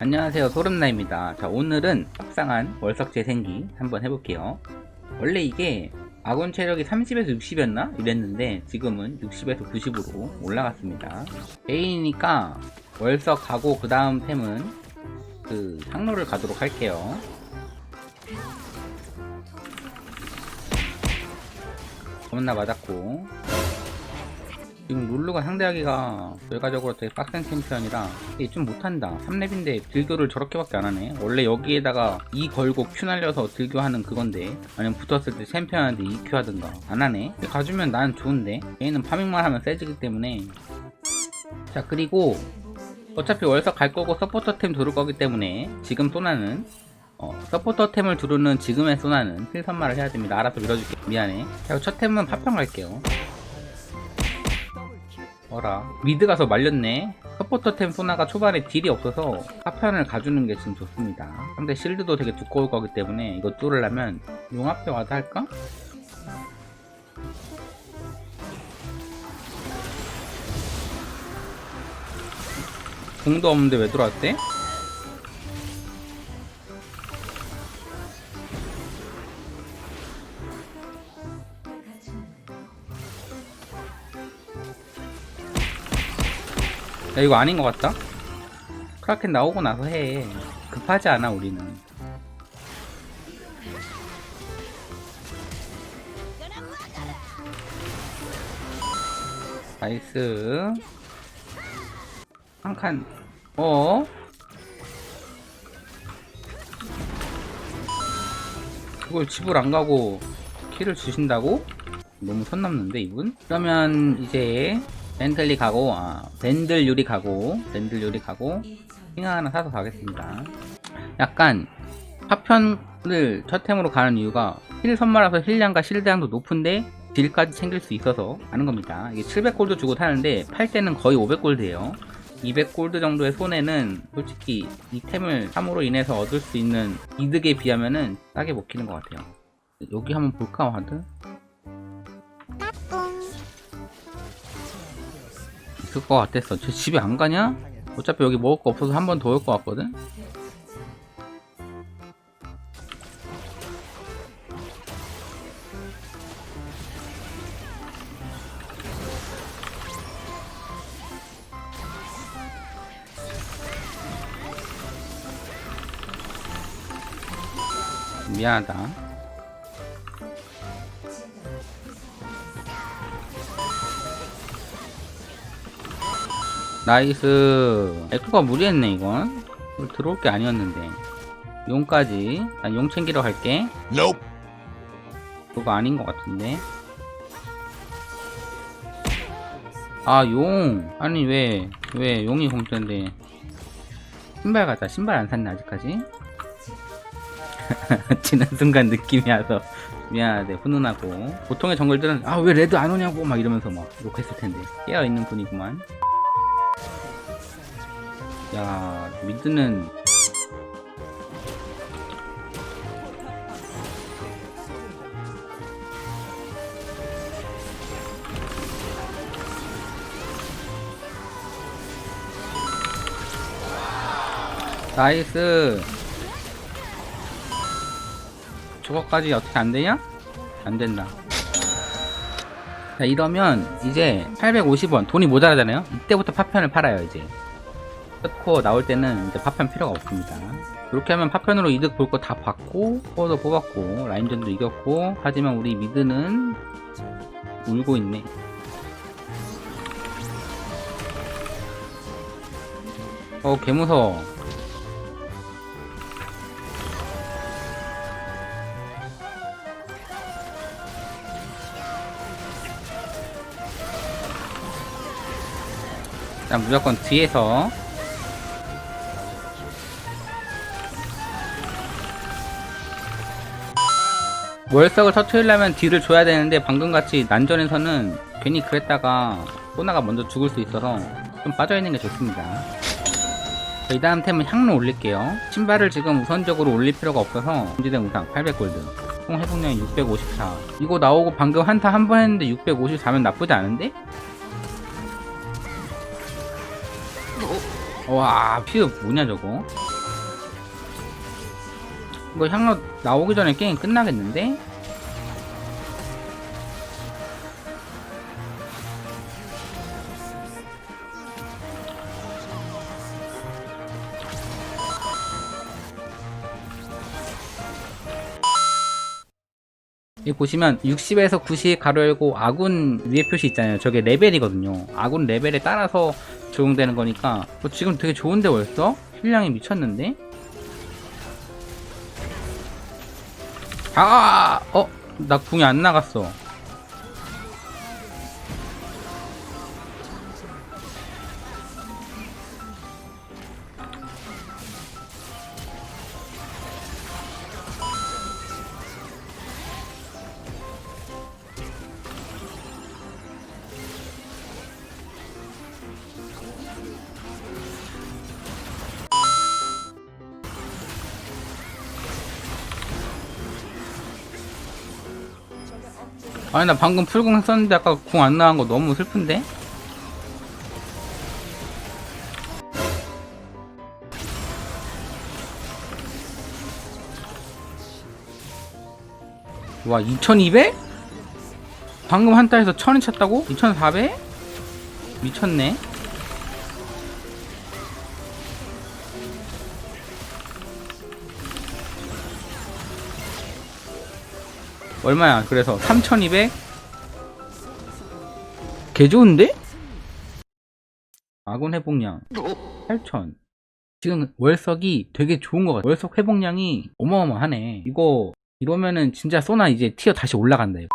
안녕하세요. 소름나입니다. 자 오늘은 합상한 월석 재생기 한번 해볼게요. 원래 이게 아군 체력이 30에서 60이었나? 이랬는데 지금은 60에서 90으로 올라갔습니다. 메인이니까 월석 가고 그 다음 템은 그 상로를 가도록 할게요. 겁나 맞았고 지금 룰루가 상대하기가 결과적으로 되게 빡센 챔피언이라 이게 좀 못한다. 3렙인데 딜교를 저렇게밖에 안하네. 원래 여기에다가 E 걸고 Q 날려서 딜교하는 그건데 아니면 붙었을 때 챔피언한테 EQ 하든가 안하네? 가주면 난 좋은데? 얘는 파밍만 하면 세지기 때문에. 자 그리고 어차피 월석 갈 거고 서포터템 두를 거기 때문에 지금 소나는 어, 서포터템을 두르는 지금의 소나는 필선말을 해야 됩니다. 알아서 밀어줄게. 미안해. 자, 첫 템은 파편 갈게요 어라 미드 가서 말렸네 서포터 템 소나가 초반에 딜이 없어서 파편을 가주는 게 지금 좋습니다 상대 실드도 되게 두꺼울 거기 때문에 이거 뚫으려면 용 앞에 와서 할까? 공도 없는데 왜 들어왔대? 야 이거 아닌 것 같다? 크라켄 나오고 나서 해 급하지 않아 우리는 나이스 한칸 어? 그걸 집을 안 가고 키를 주신다고? 너무 선 넘는데 이분? 그러면 이제 벤틀리 가고 아 밴들 요리 가고 밴들 요리 가고 핑하 하나 사서 가겠습니다. 약간 파편을 첫 템으로 가는 이유가 힐 선마라서 힐량과 실드량도 높은데 딜까지 챙길 수 있어서 하는 겁니다. 이게 700골드 주고 타는데 팔 때는 거의 500골드예요. 200골드 정도의 손해는 솔직히 이 템을 함으로 인해서 얻을 수 있는 이득에 비하면은 싸게 먹히는 것 같아요. 여기 한번 볼까 와드? 있을 것 같았어. 쟤 집에 안 가냐? 어차피 여기 먹을 거 없어서 한 번 더 올 것 같거든? 미안하다. 나이스. 에크가 무리했네 이건. 들어올 게 아니었는데. 용까지. 난 용 챙기러 갈게. Nope. 그거 아닌 것 같은데. 아 용. 아니 왜왜 용이 공짜인데. 신발 가자 신발 안 샀네 아직까지. 지난 순간 느낌이 와서 미안하대 훈훈하고. 보통의 정글들은 아 왜 레드 안 오냐고 막 이러면서 막 욕했을 텐데. 깨어있는 분이구만 야 미드는. 나이스. 저거까지 어떻게 안되냐? 안된다. 자 이러면 이제 850원 돈이 모자라잖아요? 이때부터 파편을 팔아요 이제 끝코 나올 때는 이제 파편 필요가 없습니다. 이렇게 하면 파편으로 이득 볼 거다 받고 코어도 뽑았고 라인전도 이겼고 하지만 우리 미드는 울고 있네. 어 개무서워. 자 무조건 뒤에서 월석을 터트리려면 딜을 줘야 되는데 방금같이 난전에서는 괜히 그랬다가 소나가 먼저 죽을 수 있어서 좀 빠져있는 게 좋습니다 자, 이 다음 템은 향로 올릴게요 신발을 지금 우선적으로 올릴 필요가 없어서 금지된 우상 800골드 총 회복량이 654 이거 나오고 방금 한타 한 번 했는데 654면 나쁘지 않은데? 와, 피우 뭐냐 저거? 이거 향로 나오기 전에 게임 끝나겠는데? 여기 보시면 60에서 90 가로 열고 아군 위에 표시 있잖아요. 저게 레벨이거든요. 아군 레벨에 따라서 적용되는 거니까 어, 지금 되게 좋은데 벌써? 힐량이 미쳤는데? 아! 어? 나 궁이 안 나갔어. 아니 나 방금 풀궁 썼는데 아까 궁 안 나간 거 너무 슬픈데? 와 2200? 방금 한타에서 1000이 찼다고? 2400? 미쳤네 얼마야? 그래서 3200? 개 좋은데? 아군 회복량 8000 지금 월석이 되게 좋은 것 같아. 월석 회복량이 어마어마하네. 이거 이러면은 진짜 소나 이제 티어 다시 올라간다 이거